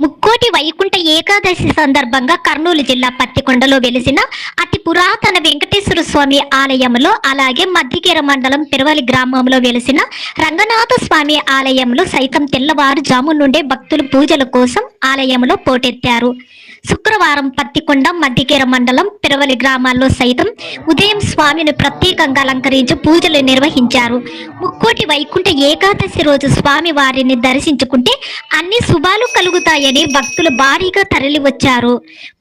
ముక్కోటి వైకుంఠ ఏకాదశి సందర్భంగా కర్నూలు జిల్లా పత్తికొండలో వెలిసిన అతి పురాతన వెంకటేశ్వర స్వామి ఆలయంలో అలాగే మధ్యకేర మండలం పెరవలి గ్రామంలో వెలిసిన రంగనాథ స్వామి ఆలయంలో సైతం తెల్లవారుజాము నుండే భక్తులు పూజల కోసం ఆలయంలో పోటెత్తారు. శుక్రవారం పత్తికొండ మధ్యకేర మండలం పెరవలి గ్రామాల్లో సైతం ఉదయం స్వామిని ప్రత్యేకంగా అలంకరించి పూజలు నిర్వహించారు. ముక్కోటి వైకుంఠ ఏకాదశి రోజు స్వామి వారిని దర్శించుకుంటే అన్ని శుభాలు కలుగుతాయని భక్తులు భారీగా తరలి వచ్చారు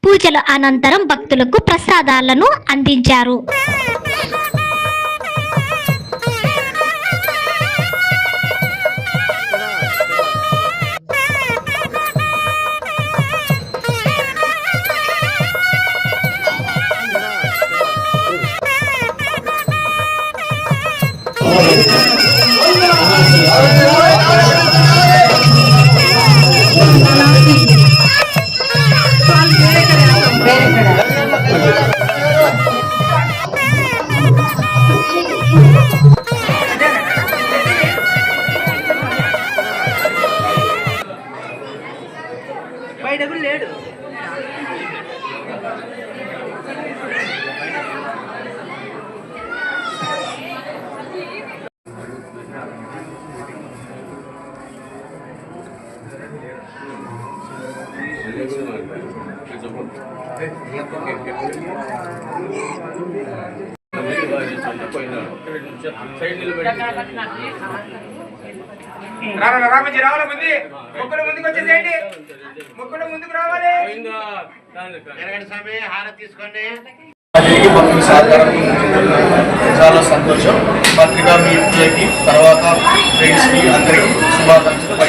పూజల అనంతరం భక్తులకు ప్రసాదాలను అందించారు. లేడు. రామజీ రావాలి ముందు ముక్కులు ముందుకు వచ్చేసేయండి ముక్కులు ముందుకు రావాలి జరగండి స్వామి హారతి తీసుకోండి చాలా సంతోషం. పత్రికా మీడియాకి తర్వాత ఫ్రెండ్స్కి అందరికీ శుభాకాంక్షలు.